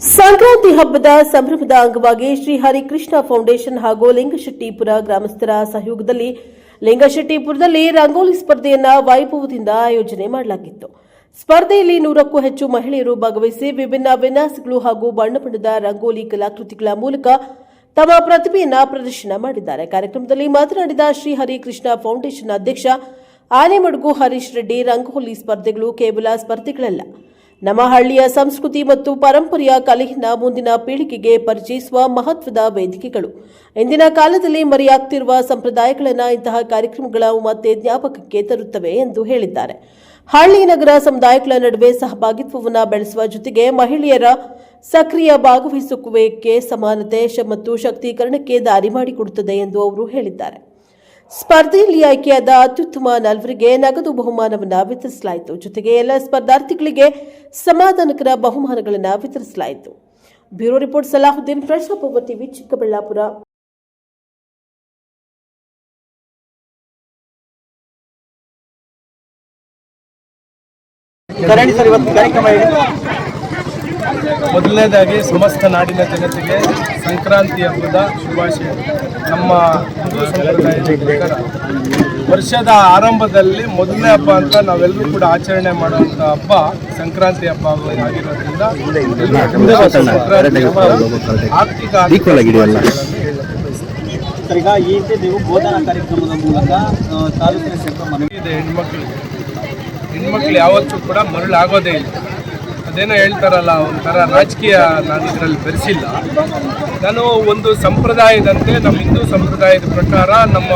ಸಂಕ್ರಾಂತಿ ಹಬ್ಬದ ಸಂಭ್ರಮದ ಅಂಗವಾಗಿ ಶ್ರೀ ಹರಿಕೃಷ್ಣ ಫೌಂಡೇಶನ್ ಹಾಗೂ ಲಿಂಗಶೆಟ್ಟಿಪುರ ಗ್ರಾಮಸ್ಥರ ಸಹಯೋಗದಲ್ಲಿ ಲಿಂಗಶೆಟ್ಟಿಪುರದಲ್ಲಿ ರಂಗೋಲಿ ಸ್ಪರ್ಧೆಯನ್ನು ವೈಭವದಿಂದ ಆಯೋಜನೆ ಮಾಡಲಾಗಿತ್ತು. ಸ್ಪರ್ಧೆಯಲ್ಲಿ ನೂರಕ್ಕೂ ಹೆಚ್ಚು ಮಹಿಳೆಯರು ಭಾಗವಹಿಸಿ ವಿಭಿನ್ನ ವಿನ್ಯಾಸಗಳು ಹಾಗೂ ಬಣ್ಣ ಬಣ್ಣದ ರಂಗೋಲಿ ಕಲಾಕೃತಿಗಳ ಮೂಲಕ ತಮ್ಮ ಪ್ರತಿಭೆಯನ್ನು ಪ್ರದರ್ಶನ ಮಾಡಿದ್ದಾರೆ. ಕಾರ್ಯಕ್ರಮದಲ್ಲಿ ಮಾತನಾಡಿದ ಶ್ರೀ ಹರಿಕೃಷ್ಣ ಫೌಂಡೇಶನ್ ಅಧ್ಯಕ್ಷ ಆನೆಮಡುಗು ಹರೀಶ್ ರೆಡ್ಡಿ, ರಂಗೋಲಿ ಸ್ಪರ್ಧೆಗಳು ಕೇವಲ ಸ್ಪರ್ಧೆಗಳಲ್ಲ ನಮ್ಮ ಹಳ್ಳಿಯ ಸಂಸ್ಕೃತಿ ಮತ್ತು ಪರಂಪರೆಯ ಕಲೆಯನ್ನ ಮುಂದಿನ ಪೀಳಿಗೆಗೆ ಪರಿಚಯಿಸುವ ಮಹತ್ವದ ವೇದಿಕೆಗಳು. ಇಂದಿನ ಕಾಲದಲ್ಲಿ ಮರೆಯಾಗ್ತಿರುವ ಸಂಪ್ರದಾಯಗಳನ್ನು ಇಂತಹ ಕಾರ್ಯಕ್ರಮಗಳ ಮತ್ತೆ ಜ್ಞಾಪಕಕ್ಕೆ ತರುತ್ತವೆ ಎಂದು ಹೇಳಿದ್ದಾರೆ. ಹಳ್ಳಿ ನಗರ ಸಮುದಾಯಗಳ ನಡುವೆ ಸಹಭಾಗಿತ್ವವನ್ನು ಬೆಳೆಸುವ ಜೊತೆಗೆ ಮಹಿಳೆಯರ ಸಕ್ರಿಯ ಭಾಗವಹಿಸುವಿಕೆ, ಸಮಾನತೆ ಮತ್ತು ಶಕ್ತೀಕರಣಕ್ಕೆ ದಾರಿ ಮಾಡಿಕೊಡುತ್ತದೆ ಎಂದು ಅವರು ಹೇಳಿದ್ದಾರೆ. ಸ್ಪರ್ಧೆಯಲ್ಲಿ ಆಯ್ಕೆಯಾದ ಅತ್ಯುತ್ತಮ ನಲ್ವರಿಗೆ ನಗದು ಬಹುಮಾನವನ್ನು ವಿತರಿಸಲಾಯಿತು. ಜೊತೆಗೆ ಎಲ್ಲ ಸ್ಪರ್ಧಾರ್ಥಿಗಳಿಗೆ ಸಮಾಧಾನಕರ ಬಹುಮಾನಗಳನ್ನು ವಿತರಿಸಲಾಯಿತು. Bureau report Salahuddin fresh power TV, Chikkaballapura. Sir, ಇವತ್ತು ಕಾರ್ಯಕ್ರಮ ಮೊದಲನೇದಾಗಿ ಸಮಸ್ತ ನಾಡಿನ ಜನತೆಗೆ ಸಂಕ್ರಾಂತಿ ಹಬ್ಬದ ಶುಭಾಶಯ. ನಮ್ಮ ಹಿಂದೂ ಸಂಪ್ರದಾಯದ ಪ್ರಕಾರ ವರ್ಷದ ಆರಂಭದಲ್ಲಿ ಮೊದಲನೇ ಹಬ್ಬ ಅಂತ ನಾವೆಲ್ಲರೂ ಕೂಡ ಆಚರಣೆ ಮಾಡುವಂಥ ಹಬ್ಬ ಸಂಕ್ರಾಂತಿ ಹಬ್ಬ ಆಗಿರೋದ್ರಿಂದ ಎಲ್ರಿಗೂ ಸಂಕ್ರಾಂತಿ ಹಬ್ಬದ ಆರ್ಥಿಕ ಆಶೀರ್ವಾದಗಳನ್ನು ಈಗ ಈ ಹಿಂದೆ ನೀವು ಬೋಧನಾ ಕಾರ್ಯಕ್ರಮದ ಮೂಲಕ ಆ, ತಾಲೂಕಿನ ಜನರ ಇದೆ ಹೆಣ್ಮಕ್ಳಿಗೆ. ಹೆಣ್ಮಕ್ಳು ಯಾವತ್ತೂ ಕೂಡ ಮರಳಾಗೋದೇ ಇಲ್ಲ. ಅದೇನೋ ಹೇಳ್ತಾರಲ್ಲ, ಒಂಥರ ರಾಜಕೀಯ ನಾನು ಇದರಲ್ಲಿ ಬೆರೆಸಿಲ್ಲ. ನಾನು ಒಂದು ಸಂಪ್ರದಾಯದಂತೆ, ನಮ್ಮ ಹಿಂದೂ ಸಂಪ್ರದಾಯದ ಪ್ರಕಾರ ನಮ್ಮ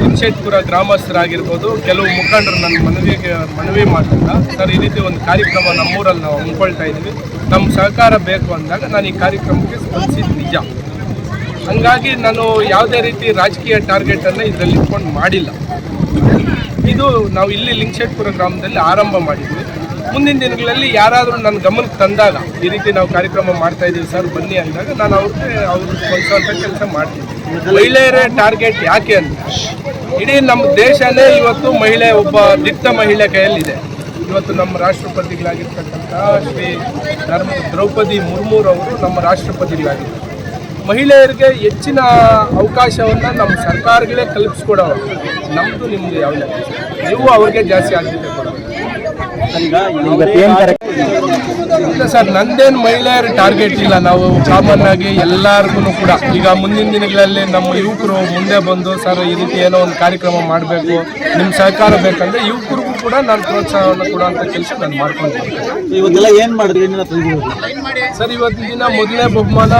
ಕುಂಚೇಟ್ಪುರ ಗ್ರಾಮಸ್ಥರಾಗಿರ್ಬೋದು, ಕೆಲವು ಮುಖಂಡರು ನನ್ನ ಮನವಿಗೆ, ಮನವಿ ಮಾಡಿದಾಗ ಸರ್, ಈ ರೀತಿ ಒಂದು ಕಾರ್ಯಕ್ರಮ ನಮ್ಮೂರಲ್ಲಿ ನಾವು ಹಮ್ಮಿಕೊಳ್ತಾ ಇದ್ದೀವಿ. ನಮ್ಮ ಸಹಕಾರ ಬೇಕು ಅಂದಾಗ ನಾನು ಈ ಕಾರ್ಯಕ್ರಮಕ್ಕೆ ಸ್ಪಂದಿಸಿದ್ದು ನಿಜ. ಹಂಗಾಗಿ ನಾನು ಯಾವುದೇ ರೀತಿ ರಾಜಕೀಯ ಟಾರ್ಗೆಟನ್ನು ಇದರಲ್ಲಿ ಇಟ್ಕೊಂಡು ಮಾಡಿಲ್ಲ. ಇದು ನಾವು ಇಲ್ಲಿ ಲಿಂಗಶೆಟ್ಪುರ ಗ್ರಾಮದಲ್ಲಿ ಆರಂಭ ಮಾಡಿದ್ವಿ. ಮುಂದಿನ ದಿನಗಳಲ್ಲಿ ಯಾರಾದರೂ ನನ್ನ ಗಮನಕ್ಕೆ ತಂದಾಗ ಈ ರೀತಿ ನಾವು ಕಾರ್ಯಕ್ರಮ ಮಾಡ್ತಾ ಇದ್ದೀವಿ ಸರ್, ಬನ್ನಿ ಅಂದಾಗ ನಾನು ಅವ್ರಿಗೆ ಅವ್ರು ಸ್ಪಂದಿಸುವಂಥ ಕೆಲಸ ಮಾಡ್ತೀನಿ. ಮಹಿಳೆಯರೇ ಟಾರ್ಗೆಟ್ ಯಾಕೆ ಅಂತ. ಇಡೀ ನಮ್ಮ ದೇಶನೇ ಇವತ್ತು ಮಹಿಳೆ, ಒಬ್ಬ ದಿಟ್ಟ ಮಹಿಳೆ ಕೈಯಲ್ಲಿದೆ. ಇವತ್ತು ನಮ್ಮ ರಾಷ್ಟ್ರಪತಿಗಳಾಗಿರ್ತಕ್ಕಂಥ ಶ್ರೀ ಧರ್ಮ, ದ್ರೌಪದಿ ಮುರ್ಮುರವರು ನಮ್ಮ ರಾಷ್ಟ್ರಪತಿಗಳಾಗಿದ್ದಾರೆ. ಮಹಿಳೆಯರಿಗೆ ಹೆಚ್ಚಿನ ಅವಕಾಶವನ್ನು ನಮ್ಮ ಸರ್ಕಾರಗಳೇ ಕಲ್ಪಿಸ್ಕೊಡೋರು. ನಮ್ಮದು ನಿಮ್ಮದು ಯಾವ ಲೆಕ್ಕ? ನೀವು ಅವ್ರಿಗೆ ಜಾಸ್ತಿ ಆದ್ಯತೆ ಕೊಡೋದು ಯಾವುದೇ ಸರ್, ನಂದೇನು ಮಹಿಳೆಯರ ಟಾರ್ಗೆಟ್ ಇಲ್ಲ. ನಾವು ಕಾಮನ್ ಆಗಿ ಎಲ್ಲರಿಗೂ ಕೂಡ. ಈಗ ಮುಂದಿನ ದಿನಗಳಲ್ಲಿ ನಮ್ಮ ಯುವಕರು ಮುಂದೆ ಬಂದು, ಸರ್, ಈ ರೀತಿ ಏನೋ ಒಂದು ಕಾರ್ಯಕ್ರಮ ಮಾಡಬೇಕು. ನಿಮ್ಮ ಸಹಕಾರ ಬೇಕಂದ್ರೆ ಯುವಕರಿಗೂ ಕೂಡ ನಾನು ಪ್ರೋತ್ಸಾಹವನ್ನು ಕೊಡುವಂಥ ಕೆಲಸ ನಾನು ಮಾಡ್ಕೊಂಡಿದ್ದೀನಿ. ಇವತ್ತೆಲ್ಲ ಏನ್ ಮಾಡಿದ್ರಿ? ಸರ್ ಇವತ್ತಿನ ದಿನ ಮೊದಲನೇ ಬಹುಮಾನ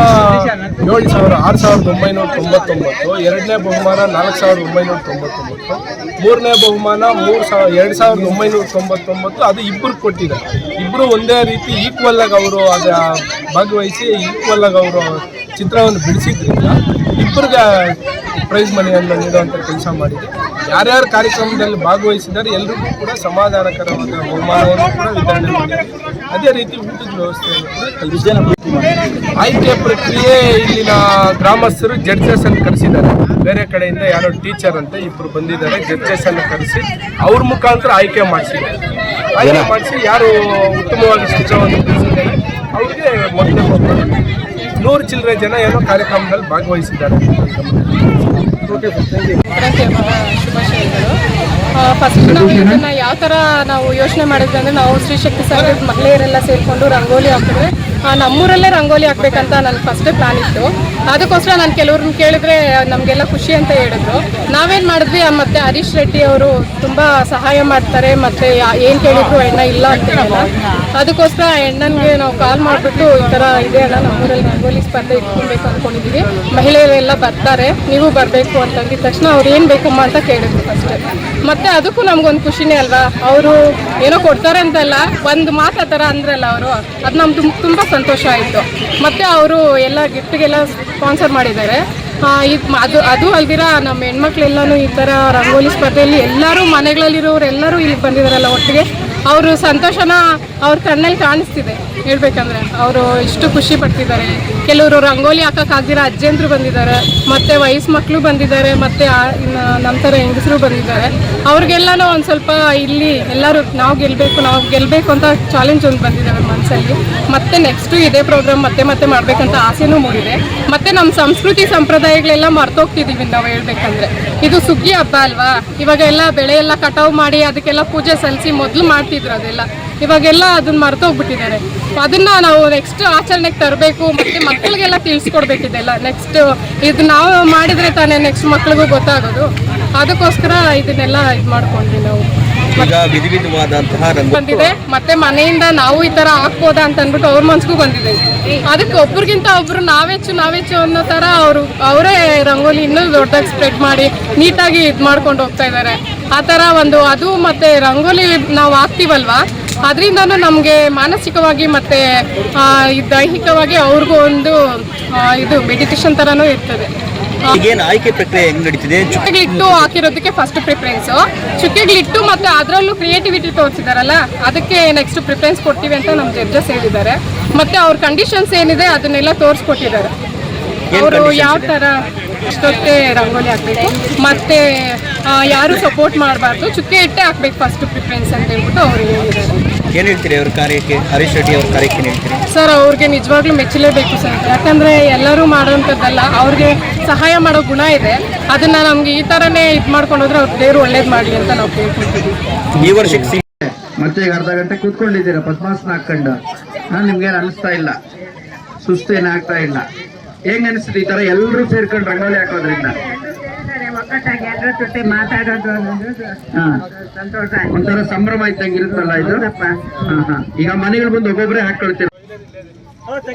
ಏಳು ಸಾವಿರ ಆರು ಸಾವಿರದ ಒಂಬೈನೂರ ತೊಂಬತ್ತೊಂಬತ್ತು ಎರಡನೇ ಬಹುಮಾನ ನಾಲ್ಕು ಸಾವಿರದ ಒಂಬೈನೂರ ತೊಂಬತ್ತೊಂಬತ್ತು ಮೂರನೇ ಬಹುಮಾನ ಮೂರು ಸಾವಿರ ಎರಡು ಸಾವಿರದ ಒಂಬೈನೂರ ತೊಂಬತ್ತೊಂಬತ್ತು ಅದು ಇಬ್ಬರು ಕೊಟ್ಟಿದ್ದಾರೆ. ಇಬ್ಬರು ಒಂದೇ ರೀತಿ ಈಕ್ವಲ್ ಆಗಿ ಅವರು ಅದು ಭಾಗವಹಿಸಿ ಈಕ್ವಲ್ ಆಗಿ ಅವರು ಚಿತ್ರವನ್ನು ಬಿಡಿಸಿದ್ರಿಂದ ಇಬ್ಬರಿಗೆ ಪ್ರೈಸ್ ಮನಿಯನ್ನು ನೀಡುವಂಥ ಕೆಲಸ ಮಾಡಿದೆ ಯಾರ್ಯಾರು ಕಾರ್ಯಕ್ರಮದಲ್ಲಿ ಭಾಗವಹಿಸಿದ್ದಾರೆ, ಎಲ್ರಿಗೂ ಕೂಡ ಸಮಾಧಾನಕರವಾದ ಬಹುಮಾನವನ್ನು ಕೂಡ ವಿತರಣೆ ಅದೇ ರೀತಿ ಊಟದ ಮಾಡಿ ಆಯ್ಕೆ ಪ್ರಕ್ರಿಯೆ ಇಲ್ಲಿನ ಗ್ರಾಮಸ್ಥರು ಜಡ್ಜಸ್ ಅನ್ನು ಕರೆಸಿದ್ದಾರೆ. ಬೇರೆ ಕಡೆಯಿಂದ ಯಾರೋ ಟೀಚರ್ ಅಂತ ಇಬ್ಬರು ಬಂದಿದ್ದಾರೆ, ಜಡ್ಜಸ್ ಅನ್ನು ಕರೆಸಿ ಅವ್ರ ಮುಖಾಂತರ ಆಯ್ಕೆ ಮಾಡಿಸಿದ್ದಾರೆ ಆಯ್ಕೆ ಮಾಡಿಸಿ ಯಾರು ಉತ್ತಮವಾಗಿ ಶಿಕ್ಷಣವನ್ನು ಕಲಿಸಿದ್ದಾರೆ ಅವ್ರಿಗೆ ಮೊದಲೇ. ನೂರು ಚಿಲ್ಲರೆ ಜನ ಏನೋ ಕಾರ್ಯಕ್ರಮದಲ್ಲಿ ಭಾಗವಹಿಸಿದ್ದಾರೆ ಫಸ್ಟ್ ನಾವು ಇದನ್ನ ಯಾವ ಥರ ನಾವು ಯೋಚನೆ ಮಾಡಿದ್ವಿ ಅಂದರೆ ನಾವು ಸ್ತ್ರೀ ಶಕ್ತಿ ಸಂಘದ ಮಹಿಳೆಯರೆಲ್ಲ ಸೇರಿಕೊಂಡು ರಂಗೋಲಿ ಹಾಕಿದ್ರೆ ನಮ್ಮೂರಲ್ಲೇ ರಂಗೋಲಿ ಹಾಕ್ಬೇಕಂತ ನನ್ನ ಫಸ್ಟ್ ಪ್ಲಾನ್ ಇತ್ತು. ಅದಕ್ಕೋಸ್ಕರ ನಾನು ಕೆಲವ್ರನ್ನ ಕೇಳಿದ್ರೆ ನಮಗೆಲ್ಲ ಖುಷಿ ಅಂತ ಹೇಳಿದ್ರು. ನಾವೇನು ಮಾಡಿದ್ವಿ ಮತ್ತೆ ಹರೀಶ್ ರೆಡ್ಡಿ ಅವರು ತುಂಬ ಸಹಾಯ ಮಾಡ್ತಾರೆ, ಮತ್ತೆ ಏನು ಕೇಳಿದ್ರು ಎಣ್ಣ ಇಲ್ಲ ಅಂತ ಅದಕ್ಕೋಸ್ಕರ ಎಣ್ಣನ್ಗೆ ನಾವು ಕಾಲ್ ಮಾಡಿಬಿಟ್ಟು ಈ ಥರ ಇದೆ ಅಲ್ಲ ನಮ್ಮೂರಲ್ಲಿ ರಂಗೋಲಿ ಸ್ಪರ್ಧೆ ಇಟ್ಕೊಬೇಕು ಅಂದ್ಕೊಂಡಿದ್ದೀವಿ ಮಹಿಳೆಯರೆಲ್ಲ ಬರ್ತಾರೆ, ನೀವು ಬರಬೇಕು ಅಂತಂದಿದ ತಕ್ಷಣ ಅವ್ರು ಏನು ಬೇಕಮ್ಮ ಅಂತ ಕೇಳಿದ್ರು ಫಸ್ಟ್ ಮತ್ತೆ ಅದಕ್ಕೂ ನಮ್ಗೊಂದು ಖುಷಿನೇ ಅಲ್ವಾ? ಅವರು ಏನೋ ಕೊಡ್ತಾರೆ ಅಂತಲ್ಲ, ಒಂದು ಮಾತು ಆ ಥರ ಅಂದ್ರಲ್ಲ ಅವರು, ಅದು ನಮ್ಗೆ ತುಂಬ ಸಂತೋಷ ಆಯಿತು. ಮತ್ತೆ ಅವರು ಎಲ್ಲ ಗಿಫ್ಟ್ಗೆಲ್ಲ ಸ್ಪಾನ್ಸರ್ ಮಾಡಿದ್ದಾರೆ. ಇದು ಅದು ಅದು ಅಲ್ದಿರ ನಮ್ಮ ಹೆಣ್ಮಕ್ಳೆಲ್ಲನೂ ಈ ಥರ ರಂಗೋಲಿ ಸ್ಪರ್ಧೆಯಲ್ಲಿ ಎಲ್ಲರೂ ಮನೆಗಳಲ್ಲಿರೋರು ಎಲ್ಲರೂ ಇಲ್ಲಿ ಬಂದಿದ್ದಾರಲ್ಲ ಒಟ್ಟಿಗೆ. ಅವರು ಸಂತೋಷನ ಅವ್ರ ಕಣ್ಣಲ್ಲಿ ಕಾಣಿಸ್ತಿದೆ. ಹೇಳ್ಬೇಕಂದ್ರೆ ಅವರು ಇಷ್ಟು ಖುಷಿ ಪಡ್ತಿದ್ದಾರೆ. ಕೆಲವರು ರಂಗೋಲಿ ಹಾಕಕ್ಕಾಗ್ದಿರ ಅಜ್ಜಂದ್ರು ಬಂದಿದ್ದಾರೆ, ಮತ್ತೆ ವಯಸ್ಸು ಮಕ್ಕಳು ಬಂದಿದ್ದಾರೆ, ಮತ್ತೆ ಇನ್ನು ನಮ್ಮ ಥರ ಹೆಂಗಸರು ಬಂದಿದ್ದಾರೆ. ಅವ್ರಿಗೆಲ್ಲನೂ ಒಂದು ಸ್ವಲ್ಪ ಇಲ್ಲಿ ಎಲ್ಲರೂ ನಾವು ಗೆಲ್ಲಬೇಕು ನಾವು ಗೆಲ್ಲಬೇಕು ಅಂತ ಚಾಲೆಂಜ್ ಒಂದು ಬಂದಿದೆ ಅವ್ರ ಮನಸ್ಸಲ್ಲಿ ಮತ್ತೆ ನೆಕ್ಸ್ಟು ಇದೇ ಪ್ರೋಗ್ರಾಮ್ ಮತ್ತೆ ಮತ್ತೆ ಮಾಡಬೇಕಂತ ಆಸೆನೂ ಮೂಡಿದೆ. ಮತ್ತೆ ನಮ್ಮ ಸಂಸ್ಕೃತಿ ಸಂಪ್ರದಾಯಗಳೆಲ್ಲ ಮರ್ತೋಗ್ತಿದ್ದೀವಿ ನಾವು ಹೇಳ್ಬೇಕಂದ್ರೆ. ಇದು ಸುಗ್ಗಿ ಹಬ್ಬ ಅಲ್ವಾ? ಇವಾಗ ಎಲ್ಲ ಬೆಳೆ ಎಲ್ಲ ಕಟಾವು ಮಾಡಿ ಅದಕ್ಕೆಲ್ಲ ಪೂಜೆ ಸಲ್ಲಿಸಿ ಮೊದಲು ಮಾಡ್ತಿದ್ರು ಅದೆಲ್ಲ. ಇವಾಗೆಲ್ಲ ಅದನ್ನ ಮರ್ತೋಗ್ಬಿಟ್ಟಿದ್ದಾರೆ. ಅದನ್ನ ನಾವು ನೆಕ್ಸ್ಟ್ ಆಚರಣೆಗೆ ತರಬೇಕು ಮತ್ತೆ ಮಕ್ಕಳಿಗೆಲ್ಲ ತಿಳಿಸ್ಕೊಡ್ಬೇಕಿದೆಲ್ಲ. ನೆಕ್ಸ್ಟ್ ಇದು ನಾವು ಮಾಡಿದ್ರೆ ತಾನೇ ನೆಕ್ಸ್ಟ್ ಮಕ್ಳಿಗೂ ಗೊತ್ತಾಗೋದು. ಅದಕ್ಕೋಸ್ಕರ ಇದನ್ನೆಲ್ಲ ಇದು ಮಾಡ್ಕೊಂಡ್ವಿ ನಾವು. ಬಂದಿದೆ. ಮತ್ತೆ ಮನೆಯಿಂದ ನಾವು ಈ ತರ ಹಾಕ್ಬೋದಾ ಅಂತ ಅಂದ್ಬಿಟ್ಟು ಅವ್ರ ಮನ್ಸಿಗೂ ಬಂದಿದೆ. ಅದಕ್ಕೆ ಒಬ್ರಿಗಿಂತ ಒಬ್ರು ನಾವೆಚ್ಚು ನಾವೆಚ್ಚು ಅನ್ನೋ ತರ ಅವರು ಅವರೇ ರಂಗೋಲಿ ಇನ್ನೂ ದೊಡ್ಡದಾಗಿ ಸ್ಪ್ರೆಡ್ ಮಾಡಿ ನೀಟಾಗಿ ಇದು ಮಾಡ್ಕೊಂಡು ಹೋಗ್ತಾ ಇದ್ದಾರೆ ಆ ಥರ ಒಂದು ಅದು ಮತ್ತು ರಂಗೋಲಿ ನಾವು ಹಾಕ್ತೀವಲ್ವಾ? ಅದರಿಂದನು ನಮಗೆ ಮಾನಸಿಕವಾಗಿ ಮತ್ತು ದೈಹಿಕವಾಗಿ ಅವ್ರಿಗೂ ಒಂದು ಇದು ಮೆಡಿಟೇಷನ್ ಥರನೂ ಇರ್ತದೆ. ಈಗೇನು ಆಯ್ಕೆ ಪ್ರಕ್ರಿಯೆ ಹೆಂಗ್ ನಡೀತಿದೆ? ಚುಕ್ಕೆಗಳಿಟ್ಟು ಹಾಕಿರೋದಕ್ಕೆ ಫಸ್ಟ್ ಪ್ರಿಫರೆನ್ಸ್ ಚುಕ್ಕೆಗಳಿಟ್ಟು ಮತ್ತೆ ಅದರಲ್ಲೂ ಕ್ರಿಯೇಟಿವಿಟಿ ತೋರಿಸಿದಾರಲ್ಲ ಅದಕ್ಕೆ ನೆಕ್ಸ್ಟ್ ಪ್ರಿಫರೆನ್ಸ್ ಕೊಡ್ತೀವಿ ಅಂತ ನಮ್ಮ ಜಡ್ಜಸ್ ಹೇಳಿದ್ದಾರೆ. ಮತ್ತೆ ಅವ್ರ ಕಂಡೀಷನ್ಸ್ ಏನಿದೆ ಅದನ್ನೆಲ್ಲ ತೋರಿಸ್ಕೊಟ್ಟಿದ್ದಾರೆ. ಅವರು ಯಾವ? ಥರ ಅಷ್ಟೊತ್ತೇ ರಂಗೋಲಿ ಹಾಕ್ಬೇಕು. ಮತ್ತೆ ಯಾರು ಸಪೋರ್ಟ್ ಮಾಡಬಾರ್ದು. ಚುಕ್ಕೆ ಇಟ್ಟೆ ಹಾಕ್ಬೇಕು ಫಸ್ಟ್ ಪ್ರಿಫರೆನ್ಸ್ ಅಂತ ಹೇಳ್ಬಿಟ್ಟು ಅವ್ರಿಗೆ ಹೇಳಿದ್ದಾರೆ. ಏನ್ ಹೇಳ್ತೀರಿ ಅವ್ರ ಕಾರ್ಯಕ್ಕೆ? ಹರೀಶ್ ರೆಡ್ಡಿ ಅವ್ರ ಕಾರ್ಯಕ್ಕೆ ಹೇಳ್ತೀರಿ? ಸರ್ ಅವ್ರಿಗೆ ನಿಜವಾಗ್ಲೂ ಮೆಚ್ಚಲೇಬೇಕು ಸರ್. ಯಾಕಂದ್ರೆ ಎಲ್ಲರೂ ಮಾಡೋಂಥದ್ದಲ್ಲ ಅವ್ರಿಗೆ ಸಹಾಯ ಮಾಡೋ ಗುಣ ಇದೆ. ಅದನ್ನ ನಮ್ಗೆ ಈ ಥರನೇ ಇದು ಮಾಡ್ಕೊಂಡು ಹೋದ್ರೆ ಅವ್ರ ದೇವ್ರು ಒಳ್ಳೇದು ಮಾಡಲಿ ಅಂತ ನಾವು ಕೇಳ್ಕೊಳ್ತೀವಿ. ಈ ವರ್ಷಕ್ಕೆ ಸಿ- ಮತ್ತೆ ಈಗ ಅರ್ಧ ಗಂಟೆ ಕೂತ್ಕೊಂಡಿದ್ದೀರಾ ಪದ್ಮಾಸನ ಹಾಕೊಂಡು ನಾನು ನಿಮ್ಗೇನು ಅನಿಸ್ತಾ ಇಲ್ಲ. ಸುಸ್ತು ಏನಾಗ್ತಾ ಇಲ್ಲ. ಹೆಂಗ್ ಅನಿಸ್ತದೆ ಈ ತರ ಎಲ್ಲರೂ ಸೇರ್ಕೊಂಡು ರಂಗೋಲಿ ಹಾಕೋದ್ರಿಂದ? ಒಕ್ಕಟ್ಟಾಗಿ ಎಲ್ಲರ ಜೊತೆ ಮಾತಾಡೋದು ಅನ್ನೋದು ಹಾ. ಸಂತೋಷ ಒಂಥರ ಸಂಭ್ರಮ ಇದ್ದಂಗೆ ಇರುತ್ತಲ್ಲ ಇದು? ಹಾ ಹಾ. ಈಗ ಮನೆಗಳು ಬಂದು ಒಬ್ಬೊಬ್ಬರೇ ಹಾಕೊಳ್ತೀರ?